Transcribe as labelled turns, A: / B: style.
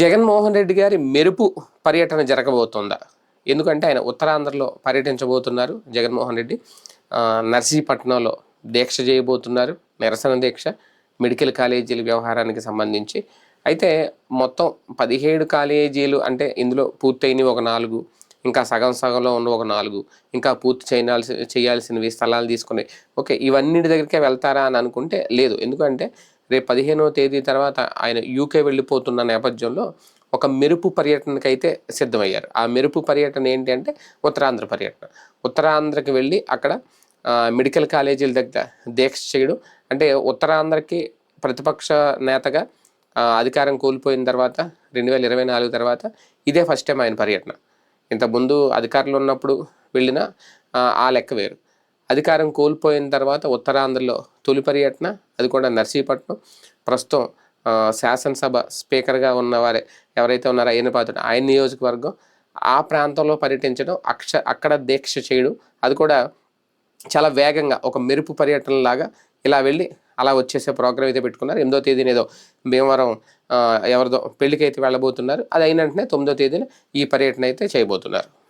A: జగన్మోహన్ రెడ్డి గారి మెరుపు పర్యటన జరగబోతోందా? ఎందుకంటే ఆయన ఉత్తరాంధ్రలో పర్యటించబోతున్నారు జగన్మోహన్ రెడ్డి. నర్సీపట్నంలో దీక్ష చేయబోతున్నారు. నిరసన దీక్ష మెడికల్ కాలేజీల వ్యవహారానికి సంబంధించి. అయితే మొత్తం పదిహేడు కాలేజీలు అంటే ఇందులో పూర్తయినవి ఒక నాలుగు. ఇంకా సగం సగంలో ఉన్న ఒక నాలుగు ఇంకా పూర్తి చేయాల్సి చేయాల్సినవి స్థలాలు తీసుకుని ఓకే ఇవన్నిటి దగ్గరికే వెళ్తారా అని అనుకుంటే లేదు. ఎందుకంటే రేపు పదిహేనవ తేదీ తర్వాత ఆయన యూకే వెళ్ళిపోతున్న నేపథ్యంలో ఒక మెరుపు పర్యటనకి అయితే సిద్ధమయ్యారు. ఆ మెరుపు పర్యటన ఏంటి అంటే ఉత్తరాంధ్ర పర్యటన. ఉత్తరాంధ్రకి వెళ్ళి అక్కడ మెడికల్ కాలేజీల దగ్గర దీక్ష చేయడం. అంటే ఉత్తరాంధ్రకి ప్రతిపక్ష నేతగా అధికారం కోల్పోయిన తర్వాత రెండు వేల ఇరవై నాలుగు తర్వాత ఇదే ఫస్ట్ టైం ఆయన పర్యటన. ఇంతకుముందు అధికారులు ఉన్నప్పుడు వెళ్ళిన ఆ, లెక్క వేరు. అధికారం కోల్పోయిన తర్వాత ఉత్తరాంధ్రలో తొలి పర్యటన అది కూడా నర్సీపట్నం. ప్రస్తుతం శాసనసభ స్పీకర్గా ఉన్నవారే ఎవరైతే ఉన్నారో ఆయన పాత్రుడు ఆయన నియోజకవర్గం ఆ ప్రాంతంలో పర్యటించడం అక్ష అక్కడ దీక్ష చేయడం అది కూడా చాలా వేగంగా ఒక మెరుపు పర్యటనలాగా ఇలా వెళ్ళి అలా వచ్చేసే ప్రోగ్రామ్ అయితే పెట్టుకున్నారు. ఎనిమిదో తేదీన ఏదో భీమవరం ఎవరిదో పెళ్ళికి అయితే వెళ్ళబోతున్నారు. అది అయిన వెంటనే తొమ్మిదో తేదీన ఈ పర్యటన అయితే చేయబోతున్నారు.